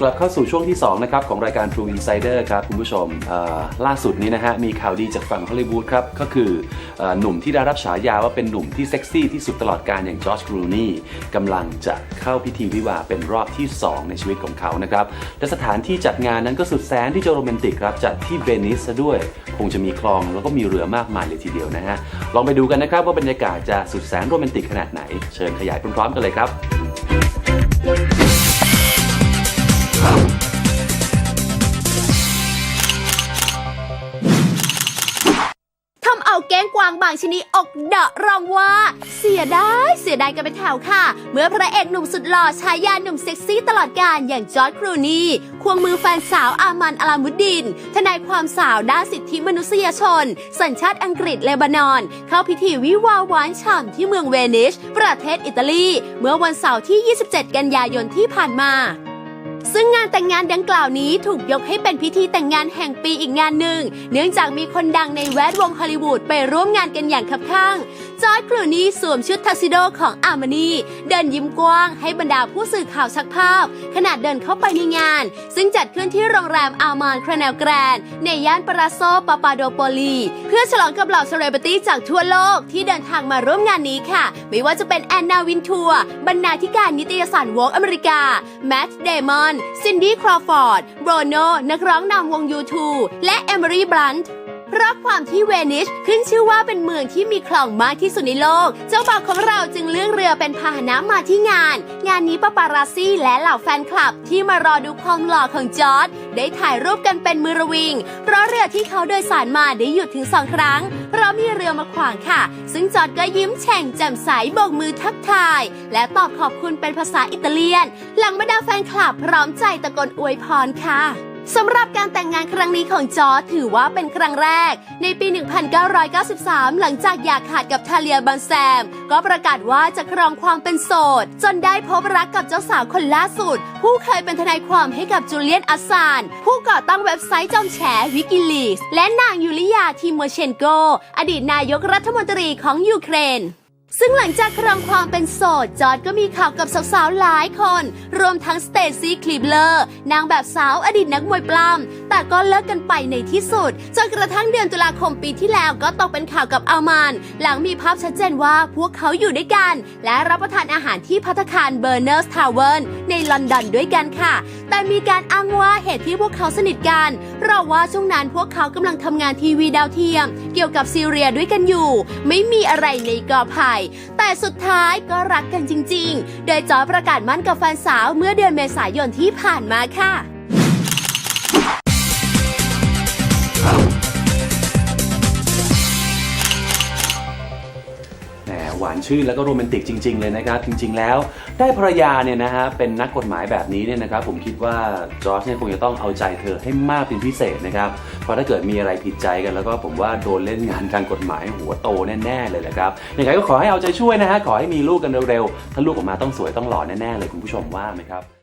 กลับเข้าสู่ช่วงที่2นะครับของรายการ True Insider ครับคุณผู้ชมล่าสุดนี้นะฮะมีข่าวดีจากฝั่งฮอลลีวูดครับก็คืออหนุ่มที่ได้รับฉายาว่าเป็นหนุ่มที่เซ็กซี่ที่สุดตลอดการอย่างจอร์จกรูนี่กำลังจะเข้าพิธีวิวาเป็นรอบที่ 2 ในชีวิตของเขานะครับและสถานที่จัดงานนั้นก็สุดแสนที่จะโรแมนติกครับจัดที่เวนิสซะด้วย คงจะมีคลองแล้วก็มีเรือมากมายเลยทีเดียวนะฮะลองไปดูกันนะครับว่าบรรยากาศจะสุดแสนโรแมนติกขนาดไหน เชิญขยายพร้อมๆกันเลยครับ ทำเอาแก้งกวางบางชนิดอกเดาะรองว่า เสียดายเสียดายกันเป็นแถวค่ะ เมื่อพระเอกหนุ่มสุดหล่อชายาหนุ่มเซ็กซี่ตลอดกาลอย่างจอร์จครูนีควงมือแฟนสาวอามันอลามุดดิน ทนายความสาวด้านสิทธิมนุษยชน สัญชาติอังกฤษเลบานอน เข้าพิธีวิวาห์หวานฉ่ำที่เมืองเวนิส ประเทศอิตาลี เมื่อวันเสาร์ที่ 27 กันยายนที่ผ่านมา ซึ่งงานแต่งงานดังกล่าวนี้ถูกยกให้เป็นพิธีแต่งงานแห่งปีอีกงานหนึ่ง เนื่องจากมีคนดังในแวดวงฮอลลีวูดไปร่วมงานกันอย่างคับข้าง จอร์จคลูนีสวมชุดทักซิโดของอาร์มานีเดินยิ้มกว้างให้บรรดาผู้สื่อข่าวชักภาพ ขณะเดินเข้าไปในงาน ซึ่งจัดขึ้นที่โรงแรมอาร์มานครแนลแกรนด์ในย่านปาราโซปาปาโดโปลี เพื่อฉลองกับเหล่าเซเลบริตี้จากทั่วโลกที่เดินทางมาร่วมงานนี้ค่ะ ไม่ว่าจะเป็นแอนนาวินทัวร์บรรณาธิการนิตยสารวอล์กอเมริกาแมทเดมอนซินดี้ครอฟอร์ดโบรโนนักร้องนำวง U2 และเอมิรี่บลันต์ เพราะความที่เวนิสขึ้นชื่อว่าเป็นเมืองที่มีคลองมากที่สุดในโลก เจ้าบ่าวของเราจึงเลือกเรือเป็นพาหนะมาที่งาน งานนี้ปาปาราซี่และเหล่าแฟนคลับที่มารอดูความหล่อของจอร์ดได้ถ่ายรูปกันเป็นมือระวิง เพราะเรือที่เขาโดยสารมาได้หยุดถึงสองครั้ง เพราะมีเรือมาขวางค่ะ ซึ่งจอร์ดก็ยิ้มแฉ่งแจ่มใสโบกมือทักทาย และตอบขอบคุณเป็นภาษาอิตาเลียน หลังบรรดาแฟนคลับพร้อมใจตะโกนอวยพรค่ะ สำหรับการแต่งงานครั้งนี้ของจอร์จถือว่าเป็นครั้งแรก ในปี 1993 หลังจากอยากขาดกับทาเลียบันแซม ก็ประกาศว่าจะครองความเป็นโสด จนได้พบรักกับเจ้าสาวคนล่าสุด ผู้เคยเป็นทนายความให้กับจูเลียนอัสซาน ผู้ก่อตั้งเว็บไซต์จอมแฉวิกิลีสและนางยูลิยาทิโมเชนโก อดีตนายกรัฐมนตรีของยูเครน ซึ่งหลังจากครองความเป็นโสด จอร์ดก็มีข่าวกับสาวๆ หลายคน รวมทั้งสเตซี่คลีบเลอร์ นางแบบสาวอดีตนักมวยปล้ำแต่ก็เลิกกันไปในที่สุด จนกระทั่งเดือนตุลาคมปีที่แล้วก็ตกเป็นข่าวกับอัลมาน หลังมีภาพชัดเจนว่าพวกเขาอยู่ด้วยกัน และรับประทานอาหารที่พัตคารเบอร์เนอร์สทาวเวิร์นในลอนดอนด้วยกันค่ะ แต่มีการอ้างว่าเหตุที่พวกเขาสนิทกันเพราะว่าช่วงนั้นพวกเขากำลังทำงานทีวีดาวเทียม เกี่ยวกับซีเรียด้วยกันอยู่ ไม่มีอะไรในกอไผ่แต่สุดท้ายก็รักกันจริงๆ โดยจอประกาศมั่นกับแฟนสาวเมื่อเดือนเมษายนที่ผ่านมาค่ะ หวานชื่นแล้วก็โรแมนติกจริง ๆ เลยนะครับ จริง ๆ แล้ว ได้ภรรยาเนี่ยนะฮะเป็นนักกฎหมายแบบนี้เนี่ยนะครับผมคิดว่าจอร์จเนี่ยคงจะต้องเอาใจเธอให้มากเป็นพิเศษนะครับเพราะถ้าเกิดมีอะไรผิดใจกันแล้วก็ผมว่าโดนเล่นงานทางกฎหมายหัวโตแน่ๆเลยแหละครับยังไงก็ขอให้เอาใจช่วยนะฮะขอให้มีลูกกันเร็วๆถ้าลูกออกมาต้องสวยต้องหล่อแน่ๆเลยคุณผู้ชมว่าไหมครับ